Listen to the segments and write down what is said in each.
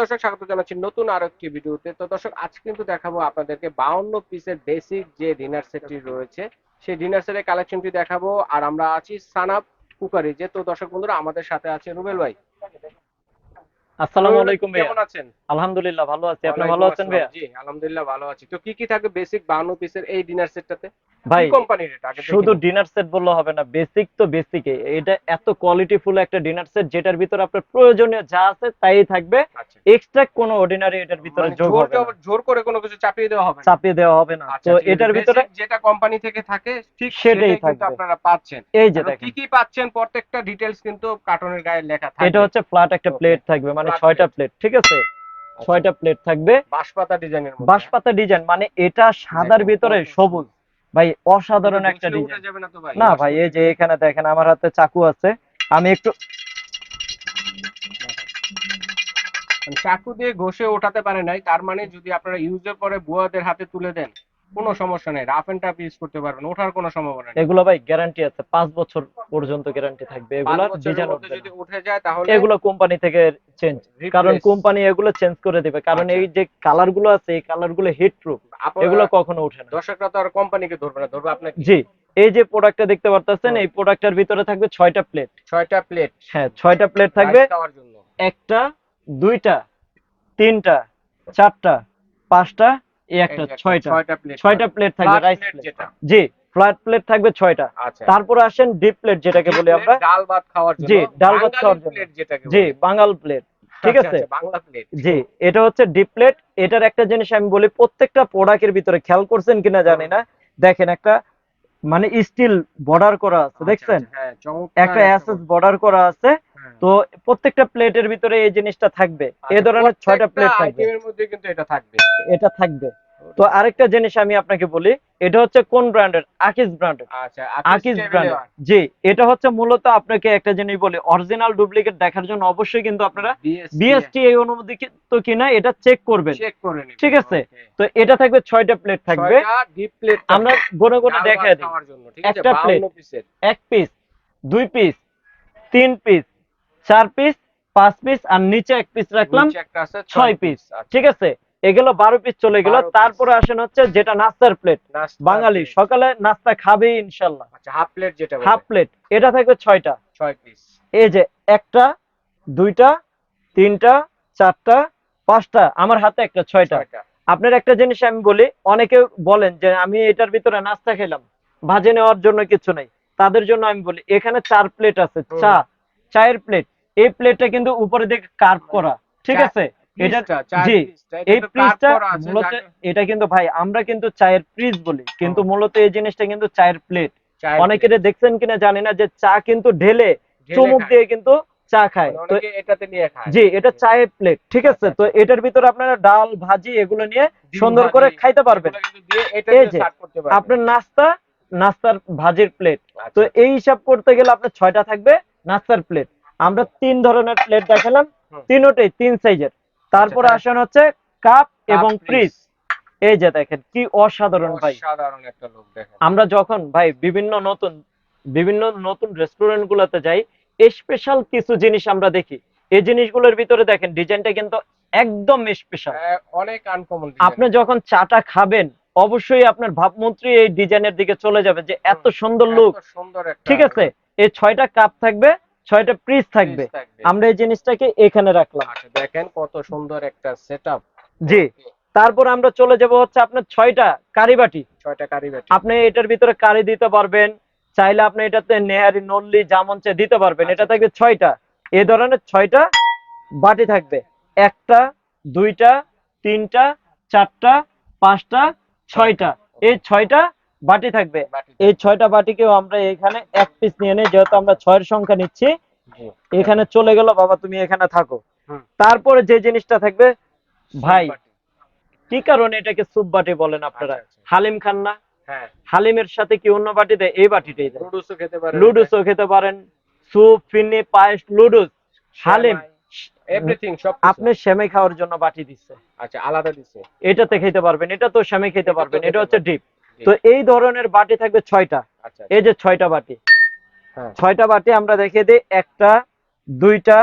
দর্শক, স্বাগত নতুন তো কিন্তু দেখাবো আপনাদেরকে পিসের বেসিক যে ডিনার রয়েছে, সেই ডিনার সেটের দেখাবো। আর আমরা আছি সানাব যে তো বন্ধুরা, আমাদের সাথে আছে রুবেল ভাই। আসসালামু আলাইকুম ভাইয়া। কেমন আছেন? আলহামদুলিল্লাহ ভালো আছি। আপনি ভালো আছেন ভাইয়া? জি আলহামদুলিল্লাহ ভালো আছি। তো কি কি থাকবে বেসিক বাউন্ন পিসের এই ডিনার সেটটাতে ভাই কোম্পানির এটা? আগে শুধু ডিনার সেট বললে হবে না বেসিক তো বেসিকে এটা এত কোয়ালিটিফুল একটা ডিনার সেট যেটার ভিতরে আপনার প্রয়োজনীয় যা আছে তাই থাকবে। আচ্ছা। এক্সট্রা কোনো অর্ডিনারি এটার ভিতরে মানে যোগ জোর হবে না। জোর করে কোনো কিছু চাপিয়ে দেওয়া হবে না। চাপিয়ে দেওয়া হবে না। আচ্ছা, তো এটার ভিতরে যেটা কোম্পানি থেকে থাকে ঠিক সেটাই কিন্তু। আপনারা পাচ্ছেন। এই যে দেখেন কি কি পাচ্ছেন? প্রত্যেকটা ডিটেলস কিন্তু কার্টনের গায়ে লেখা থাকবে। এটা হচ্ছে ফ্ল্যাট একটা প্লেট থাকবে। মানে ছয়টা প্লেট ঠিক আছে? ছয়টা প্লেট থাকবে। বাঁশপাতা ডিজাইনের বাঁশপাতা ডিজাইন মানে এটা সাদার ভিতরে সবুজ। ভাই অসাধারণ একটা ডিজাইন। না ভাই। এই যে এখানে দেখেন আমার হাতে চাকু আছে। আমি একটু চাকু দিয়ে ঘষে ওঠাতে পারে নাই। তার মানে যদি আপনারা ইউজের পরে বুয়াদের হাতে তুলে দেন কোনো সমস্যা নেই। রাফ এন্ড টাফ ইউজ করতে পারবেন ওঠার কোনো সম্ভাবনা নেই। এগুলো ভাই গ্যারান্টি আছে পাঁচ বছর পর্যন্ত গ্যারান্টি থাকবে। এগুলা ডিজাইন যদি উঠে যায় তাহলে এগুলো কোম্পানি থেকে চেঞ্জ কারণ কোম্পানি এগুলো চেঞ্জ করে দিবে। কারণ আচ্ছা। এই যে কালারগুলো আছে এই কালারগুলো হিট প্রুফ এগুলো কখনো ওঠে না। দর্শকরা তো আর কোম্পানিকে ধরবে না ধরবে আপনাকে জি এই যে প্রোডাক্টটা দেখতে পারতেছেন এই প্রোডাক্টের ভিতরে থাকবে ছয়টা প্লেট ছয়টা প্লেট হ্যাঁ ছয়টা প্লেট থাকবে। একটা দুইটা তিনটা চারটা পাঁচটা এই একটা ছয়টা। ছয়টা প্লেট থাকবে। রাইস প্লেট জি ফ্ল্যাট প্লেট থাকবে ছয়টা। আচ্ছা। তারপরে আসেন ডিপ প্লেট যেটাকে বলি আমরা। ডাল ভাত খাওয়ার জন্য। জি, ডাল ভাত খাওয়ার জন্য। জি বাঙাল প্লেট ঠিক আচ্ছা, আছে? আচ্ছা, বাংলা প্লেট জি এটা হচ্ছে ডিপ প্লেট এটার একটা জিনিস আমি বলি প্রত্যেকটা প্রোডাক্টের ভিতরে খেয়াল করছেন কিনা জানি না। দেখেন একটা মানে স্টিল বর্ডার করা আছে দেখছেন? হ্যাঁ একটা অ্যাসেস বর্ডার করা আছে। হ্যাঁ। তো প্রত্যেকটা প্লেটের ভিতরে এই জিনিসটা থাকবে। এ ধরনের ছয়টা প্লেট থাকবে। মধ্যে কিন্তু এটা থাকবে। এটা থাকবে। তো আরেকটা জিনিস আমি আপনাকে বলি এটা হচ্ছে কোন ব্র্যান্ডের? আকিস ব্র্যান্ডের। আচ্ছা আকিস ব্র্যান্ড জি এটা হচ্ছে মূলত আপনাকে একটা জিনিস বলি অরিজিনাল ডুপ্লিকেট দেখার জন্য অবশ্যই কিন্তু আপনারা বিএসটি এই অনুমোদিত কিনা এটা চেক করবেন। চেক করে নিবেন ঠিক আছে? তো এটা থাকবে ছয়টা প্লেট থাকবে। ডিপ প্লেট আমরা গনে গনে দেখাই দিই। খাওয়ার জন্য ঠিক আছে? একটা plate। 52 পিসের এক পিস দুই পিস তিন পিস চার পিস পাঁচ পিস আর নিচে এক পিস রাখলাম ছয় পিস আচ্ছা, ঠিক আছে? এগুলো বারো পিস চলে গেল তারপরে আসেন হচ্ছে যেটা নাস্তার প্লেট বাঙালি সকালে নাস্তা খাবেই ইনশাল্লাহ। আচ্ছা হাফ প্লেট যেটা হাফ প্লেট এটা থাকবে ছয়টা। ছয় পিস এই যে একটা দুইটা তিনটা চারটা পাঁচটা আমার হাতে একটা ছয়টা। আপনার একটা জিনিস আমি বলি অনেকে বলেন যে আমি এটার ভিতরে নাস্তা খেলাম ভাজে নেওয়ার জন্য কিছু নেই। তাদের জন্য আমি বলি এখানে চার প্লেট আছে চা চায়ের প্লেট এই প্লেটটা কিন্তু উপরে দিকে কার্ভ করা। ঠিক আছে? এটা জি, এই প্রিজটা মূলত এটা কিন্তু ভাই আমরা কিন্তু চায়ের প্রিজ বলি কিন্তু মূলত এই জিনিসটা কিন্তু চায়ের প্লেট অনেকে দেখছেন কিনা জানি না যে চা কিন্তু ঢেলে চুমুক দিয়ে কিন্তু চা খায়। তো এটাতে নিয়ে খায়। জি এটা চায়ের প্লেট ঠিক আছে? আচ্ছা, তো এটার ভিতরে আপনারা ডাল ভাজি এগুলো নিয়ে সুন্দর করে খাইতে পারবেন। এই যে। আপনার নাস্তা নাস্তার ভাজির প্লেট আচ্ছা, তো এই হিসাব করতে গেলে আপনার ছয়টা থাকবে নাস্তার প্লেট আমরা তিন ধরনের প্লেট দেখালাম। তিনোটাই তিন সাইজের তারপরে আচ্ছা, আসেন হচ্ছে কাপ এবং ফ্রিজ এই যে দেখেন কি অসাধারণ ভাই। অসাধারণ একটা লোক দেখেন। আমরা যখন ভাই বিভিন্ন নতুন বিভিন্ন নতুন রেস্টুরেন্ট গুলোতে যাই স্পেশাল কিছু জিনিস আমরা দেখি। এই জিনিসগুলোর ভিতরে দেখেন ডিজাইনটা কিন্তু একদম স্পেশাল অনেক আনকমন আপনি যখন চাটা খাবেন অবশ্যই আপনার ভাবমন্ত্রী এই ডিজাইনের দিকে চলে যাবে যে এত সুন্দর লুক সুন্দর ঠিক আছে? এই ছয়টা কাপ থাকবে ছয়টা পিস থাকবে। আমরা এই জিনিসটাকে এখানে রাখলাম। আচ্ছা দেখেন কত সুন্দর একটা সেটআপ জি। তারপর আমরা চলে যাব হচ্ছে আপনার ছয়টা কারি বাটি। ছয়টা কারি বাটি। আপনি এটার ভিতরে কারি দিতে পারবেন চাইলে আপনি এটাতে নেহারি নল্লি জামন চা দিতে পারবেন। এটা আচ্ছা, থাকবে ছয়টা। এ ধরনের ছয়টা বাটি থাকবে। একটা দুইটা তিনটা চারটা পাঁচটা ছয়টা। এই ছয়টা বাটি থাকবে। এই ছয়টা বাটিকেও আমরা এখানে এক পিস নিয়ে নিই যেহেতু আমরা ছয়ের সংখ্যা নিচ্ছি। এখানে চলে গেল বাবা তুমি এখানে থাকো। তারপরে যে জিনিসটা থাকবে ভাই কি কারণে এটাকে সুপ বাটি বলেন আপনারা? আচ্ছা, আচ্ছা। হালিম খান না? হ্যাঁ। হালিমের সাথে কি অন্য বাটি দেয়? এই বাটিটাই দেয়। লুডুসও খেতে পারেন। লুডুসও খেতে পারেন। স্যুপ ফিন্নি পায়েস লুডুস। হালিম এভরিথিং সব আপনি সেমাই খাওয়ার জন্য বাটি দিচ্ছে। আচ্ছা আলাদা দিছে এটাতে খেতে পারবেন এটা তো সেমাই খেতে পারবেন এটা হচ্ছে ডিপ। তো এই ধরনের বাটি থাকবে ছয়টা। আচ্ছা এই যে ছয়টা বাটি। হ্যাঁ। ছয়টা বাটি আমরা দেখিয়ে দিই। একটা দুইটা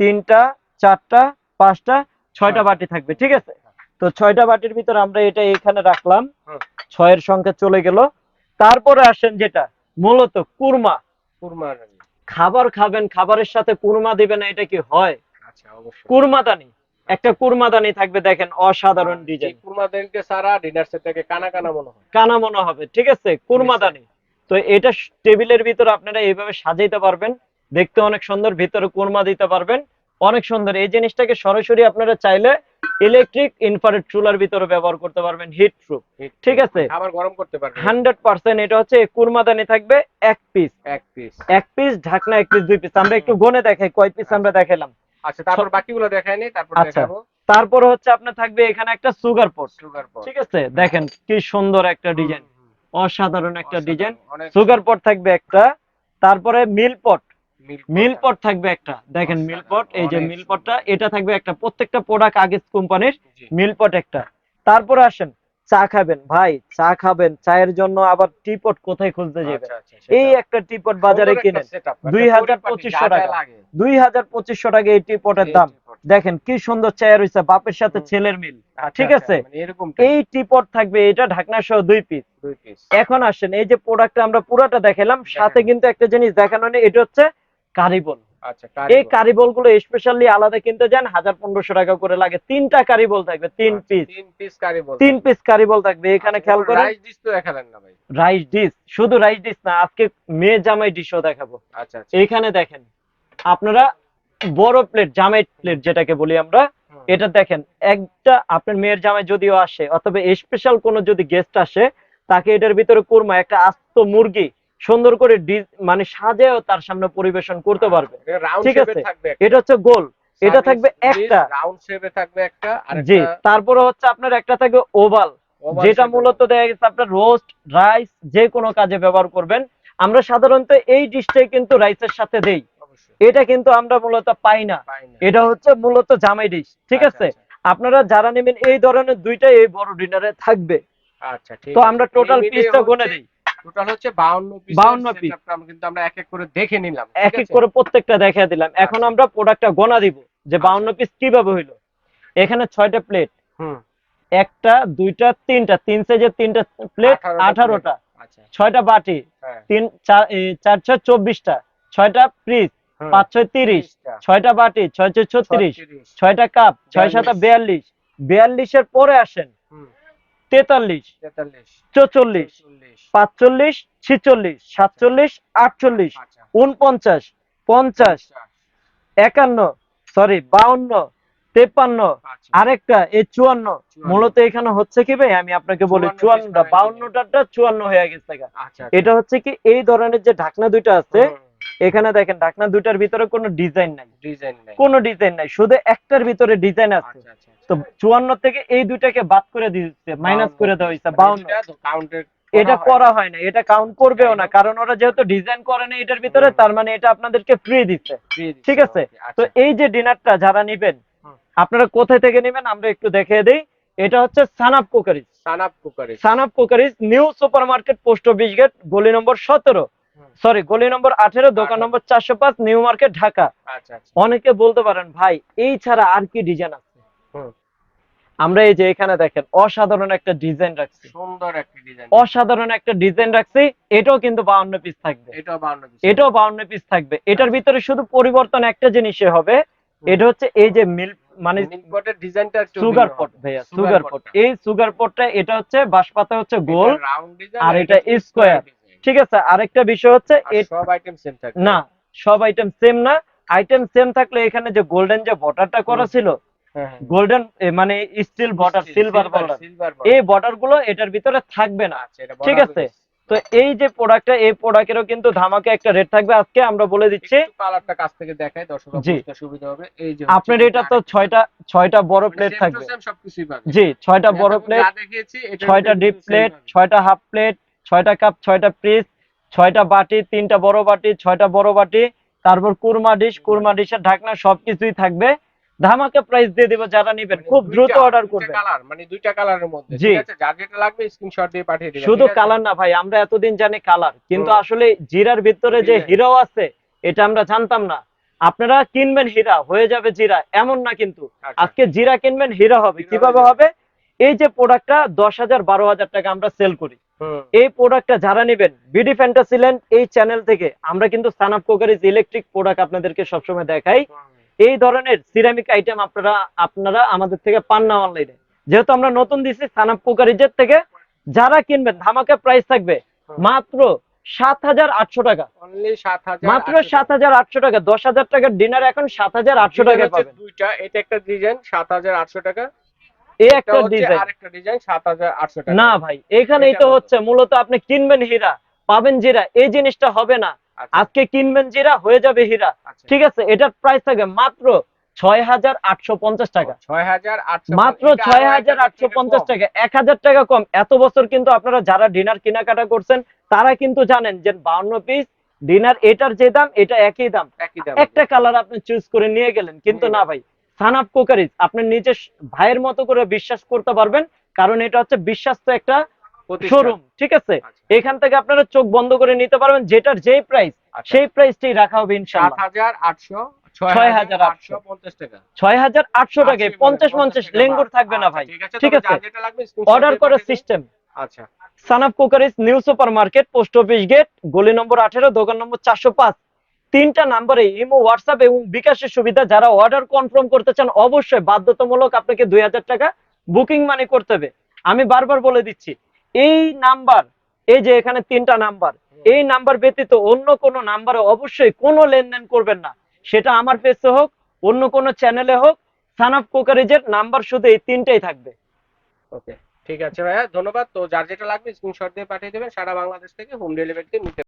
তিনটা চারটা পাঁচটা ছয়টা ছয়টা। বাটি থাকবে ঠিক আছে? তো ছয়টা বাটির ভিতর আমরা এটা এখানে রাখলাম। ছয়ের সংখ্যা চলে গেল। তারপরে আসেন যেটা? মূলত কুরমা। কুরমা খাবার খাবেন খাবারের সাথে কুরমা দিবেন না এটা কি হয়? আচ্ছা অবশ্যই। কুরমাদানি একটা কুরমাদানি থাকবে দেখেন অসাধারণ ডিজাইন এই কুরমা দেনকে সারা ডিনার সেটটাকে কানা কানা মনে হয়। কানা মনে হবে ঠিক আছে? কুরমাদানি। তো এটা টেবিলের ভিতরে আপনারা এইভাবে সাজাইতে পারবেন দেখতে অনেক সুন্দর ভিতরে কুরমা দিতে পারবেন অনেক সুন্দর। এই জিনিসটাকে সরাসরি আপনারা চাইলে ইলেকট্রিক ইনফ্রারেড চুলার ভিতরে ব্যবহার করতে পারবেন হিট প্রুফ ঠিক আছে। আবার গরম করতে পারবে হান্ড্রেড পার্সেন্ট এটা হচ্ছে কুরমাদানি থাকবে এক পিস এক পিস এক পিস ঢাকনা এক পিস দুই পিস আমরা একটু গনে দেখাই কয় পিস আমরা দেখালাম আচ্ছা তারপর বাকিগুলো দেখায়নি তারপর আচ্ছা। দেখাবো। তারপরে হচ্ছে আপনার থাকবে এখানে একটা সুগার পট সুগার পট ঠিক আছে? দেখেন কি সুন্দর একটা ডিজাইন অসাধারণ একটা ডিজাইন সুগার পট থাকবে একটা তারপরে মিল পট মিল পট থাকবে। একটা। দেখেন মিল পট এই যে মিল পটটা এটা থাকবে একটা প্রত্যেকটা প্রোডাক্ট আগেজ কোম্পানির মিল পট একটা। তারপরে আসেন চা খাবেন ভাই চা খাবেন চায়ের জন্য আবার টি পট কোথায় খুঁজতে যাবেন? আচ্ছা, আচ্ছা, এই একটা টি পট বাজারে কিনেন। setup, একটা 2250 পরিপাটি, যা যা টাকা। দুই হাজার পঁচিশশো টাকা এই টি পটের এই দাম। দেখেন কি সুন্দর চেয়ার হইছে বাপের সাথে ছেলের মিল আচ্ছা, ঠিক আচ্ছা, আছে? মানে এই টিপট থাকবে এটা ঢাকনা সহ দুই পিস এখন আসেন এই যে প্রোডাক্টটা আমরা পুরোটা দেখালাম সাথে কিন্তু একটা জিনিস দেখানো নেই এটা হচ্ছে কারিবল আচ্ছা এই কারিবলগুলো স্পেশালি আলাদা কিনতে যান হাজার পনেরোশো টাকা করে লাগে। তিনটা কারিবল থাকবে তিন পিস তিন পিস কারি বল তিন পিস কারিবল থাকবে এখানে খেয়াল করেন। রাইস ডিশ তো দেখালেন না ভাই। রাইস ডিশ শুধু রাইস ডিশ না আজকে মেয়ে জামাই ডিশও দেখাবো। আচ্ছা আচ্ছা। এইখানে দেখেন আপনারা বড় প্লেট জামাই প্লেট যেটাকে বলি আমরা এটা দেখেন একটা আপনার মেয়ের জামাই যদিও আসে অথবা স্পেশাল কোনো যদি গেস্ট আসে তাকে এটার ভিতরে কুরমা একটা আস্ত মুরগি সুন্দর করে মানে সাজেও তার সামনে পরিবেশন করতে পারবে। ঠিক আছে। এটা হচ্ছে গোল। এটা থাকবে একটা। রাউন্ড শেপে থাকবে একটা জি তারপরে হচ্ছে আপনার একটা থাকবে ওভাল। যেটা মূলত দেখা গেছে আপনার রোস্ট রাইস যে কোনো কাজে ব্যবহার করবেন। আমরা সাধারণত এই ডিশটাই কিন্তু রাইসের সাথে দেই। এটা কিন্তু আমরা মূলত পাই না। এটা হচ্ছে মূলত জামাই ডিশ ঠিক আচ্ছা, আছে? আপনারা যারা নেবেন এই ধরনের দুইটাই এই বড় ডিনারে থাকবে। আচ্ছা ঠিক তো আমরা টোটাল পিসটা গুনে দিই। টোটাল হচ্ছে 52 পিস 52 piece। কিন্তু আমরা এক এক করে দেখে নিলাম এক এক করে প্রত্যেকটা দেখা দিলাম। এখন। আমরা প্রোডাক্টটা গোনা দিব যে। বাউন্ন পিস কীভাবে হইল? এখানে ছয়টা প্লেট হুম। একটা দুইটা তিনটা তিন সাইজের তিনটা প্লেট 18টা ছয়টা বাটি। হ্যাঁ। তিন চার ছয় চব্বিশটা। ছয়টা ফ্রিজ পাঁচ ছয় তিরিশ। ছয়টা বাটি ছয় ছয় ছত্রিশ। ছয়টা কাপ ছয় সাতা বিয়াল্লিশ। বিয়াল্লিশের পরে আসেন। তেতাল্লিশ 43, চৌচল্লিশ 44, পাঁচচল্লিশ ছিচল্লিশ সাতচল্লিশ আটচল্লিশ আচ্ছা, উনপঞ্চাশ পঞ্চাশ একান্ন সরি বাউন্ন তেপ্পান্ন আচ্ছা, আরেকটা এই চুয়ান্ন। মূলত এখানে হচ্ছে কি ভাই? আমি আপনাকে বলি চুয়ান্নটা বাউন্নটা চুয়ান্ন হয়ে গেছে আচ্ছা, এটা হচ্ছে কি এই ধরনের যে ঢাকনা দুইটা আছে এখানে দেখেন ঢাকনা দুইটার ভিতরে কোনো ডিজাইন নাই। ডিজাইন নাই। কোনো ডিজাইন নাই শুধু একটার ভিতরে ডিজাইন আছে। আচ্ছা, আচ্ছা, আচ্ছা। তো চুয়ান্ন থেকে এই দুইটাকে বাদ করে দিচ্ছে মাইনাস করে দেওয়া হয়েছে মানে বাউন্ন। এটা করা হয়। না এটা কাউন্ট করবেও না কারণ ওরা যেহেতু ডিজাইন করে না এটার ভিতরে তার মানে এটা আপনাদেরকে ফ্রি দিচ্ছে ঠিক আছে? তো এই যে ডিনারটা যারা নিবেন আপনারা কোথায় থেকে নেবেন আমরা একটু দেখিয়ে দিই। এটা হচ্ছে Sanap crockeries Sanap crockery Sanap crockeries new super market post office gate গলি নম্বর সতেরো। হুম। সরি গলি নম্বর আঠেরো দোকান নম্বর চারশো পাঁচ নিউ মার্কেট ঢাকা। আচ্ছা আচ্ছা। অনেকে বলতে পারেন ভাই এই ছাড়া আর কি ডিজাইন আছে? আমরা এই যে এখানে দেখেন অসাধারণ একটা ডিজাইন রাখছি। সুন্দর একটা ডিজাইন অসাধারণ একটা ডিজাইন রাখছি এটাও কিন্তু বাউন্ন পিস থাকবে। এটাও 52 piece। এটাও বাউন্ন পিস থাকবে। এটার ভিতরে শুধু পরিবর্তন একটা জিনিসে হবে এটা হচ্ছে এই যে মিল্ক মানে পটের ডিজাইনটা একটু সুগার পট ভাইয়া সুগার পট এই সুগার পটটা এটা হচ্ছে বাঁশপাতা হচ্ছে গোল আর এটা square। ঠিক আছে? আরেকটা বিষয় হচ্ছে সব আইটেম সেম থাকে না সব আইটেম সেম না। আইটেম সেম থাকলে এখানে যে গোল্ডেন যে বর্ডারটা করা ছিল হ্যাঁ, হ্যাঁ। গোল্ডেন মানে স্টিল বর্ডার সিলভার বর্ডার এই। বর্ডারগুলো এটার ভিতরে থাকবে না। আচ্ছা, ঠিক আছে? তো এই যে প্রোডাক্টটা এই প্রোডাক্টেরও কিন্তু ধামাকে একটা রেট থাকবে। আজকে আমরা বলে দিচ্ছি কালারটা কাছ থেকে দেখাই দর্শক। বুঝতে সুবিধা হবে। এই যে আপনার এটা তো আরেকটা। ছয়টা ছয়টা বড় মানে প্লেট থাকবে। সবকিছুই পাবে। জি ছয়টা বড় প্লেট দেখিয়েছি এটার ছয়টা ডিপ প্লেট পাবে। ছয়টা হাফ প্লেট ছয়টা কাপ ছয়টা পিস ছয়টা বাটি তিনটা বড় বাটি ছয়টা বড় বাটি তারপর কুরমা ডিশ কুরমা ডিশের ঢাকনা সবকিছুই থাকবে। ধামাকা প্রাইস দিয়ে দেবো যারা নিবেন মানে খুব দ্রুত অর্ডার করবেন। কালার মানে দুইটা কালারের মধ্যে ঠিক আছে? যার যেটা লাগবে স্ক্রিনশট দিয়ে পাঠিয়ে দিবেন শুধু কালার না ভাই আমরা এতদিন জানি কালার কিন্তু আসলে জিরার ভিতরে যে হিরো আছে এটা আমরা জানতাম না। আপনারা কিনবেন হীরা হয়ে যাবে জিরা এমন না কিন্তু। আচ্ছা। আজকে জিরা কিনবেন হীরা হবে। কীভাবে হবে? এই যে প্রোডাক্টটা দশ হাজার বারো হাজার টাকা আমরা সেল করি। এই প্রোডাক্টটা যারা নেবেন বিডি ফ্যান্টাসিল্যান্ড এই চ্যানেল থেকে আমরা কিন্তু সানাপ কোকারিজ ইলেকট্রিক প্রোডাক্ট আপনাদেরকে সবসময় দেখাই। এই ধরনের সিরামিক আইটেম আপনারা আপনারা আমাদের থেকে পান না অনলাইনে যেহেতু আমরা নতুন দিচ্ছি সানাপ কোকারিজের থেকে যারা কিনবেন ধামাকা প্রাইস থাকবে মাত্র সাত হাজার আটশো টাকা। মাত্র সাত হাজার আটশো টাকা দশ হাজার টাকার ডিনার এখন সাত হাজার আটশো টাকা দুইটা এটা একটা ডিজাইন সাত হাজার আটশো টাকা। এই একটা ডিজাইন আরেকটা ডিজাইন সাত হাজার আটশো টাকা। না ভাই এখানেই তো হচ্ছে মূলত আপনি কিনবেন হীরা পাবেন জিরা এই জিনিসটা হবে না। আচ্ছা, আজকে কিনবেন জিরা হয়ে যাবে হীরা। আচ্ছা। ঠিক আছে এটার প্রাইস থাকবে মাত্র ছয় হাজার আটশো পঞ্চাশ টাকা। ছয় হাজার আটশো মাত্র ছয় হাজার এক আটশো পঞ্চাশ টাকা এক হাজার টাকা কম। এত বছর কিন্তু আপনারা যারা ডিনার কেনাকাটা করছেন তারা কিন্তু জানেন যে বাউন্ন পিস ডিনার এটার যে দাম এটা একই দাম। একটা কালার আপনি চুজ করে নিয়ে গেলেন কিন্তু না ভাই। সানাপ কোকারিজ আপনি নিজের ভাইয়ের মতো করে বিশ্বাস করতে পারবেন কারণ এটা হচ্ছে বিশ্বাস্ত একটা শোরুম ঠিক আছে? আচ্ছা। এখান থেকে আপনারা চোখ বন্ধ করে নিতে পারবেন যেটার যেই প্রাইস আচ্ছা। সেই প্রাইসটাই রাখা হবে ইনশাআল্লাহ। হাজার আটশো ছয় ছয় হাজার হাজার আটশো। আটশো পঞ্চাশ টাকা। ছয় হাজার আটশো টাকায় আশি পঞ্চাশ বলে, পঞ্চাশ টাকা লেঙ্গুর থাকবে না আচ্ছা, ভাই। ঠিক আছে ঠিক তবে আছে? যার যেটা লাগবে screenshot অর্ডার করার সিস্টেম আচ্ছা। Sanap crockeries new super market post office gate গলি নম্বর আঠেরো দোকান নম্বর চারশো পাঁচ। তিনটা নাম্বারে ইমো হোয়াটসঅ্যাপ এবং বিকাশের সুবিধা যারা অর্ডার কনফার্ম করতে চান, অবশ্যই বাধ্যতামূলক আপনাকে দুই হাজার টাকা বুকিং মানি করতে হবে। আমি বারবার বলে দিচ্ছি, এই নাম্বার, এই যে এখানে তিনটা নাম্বার, এই নাম্বার ব্যতীত অন্য কোনো নাম্বারে অবশ্যই কোনো লেনদেন করবেন না। সেটা আমার পেজে হোক, অন্য কোনো চ্যানেলে হোক সানাপ কোকারিজের নাম্বার শুধু এই তিনটাই থাকবে। ওকে ঠিক আছে ভাইয়া, ধন্যবাদ। তো যার যেটা লাগবে স্ক্রিনশট দিয়ে পাঠিয়ে দেবেন, সারা বাংলাদেশ থেকে হোম ডেলিভারিতে নিতে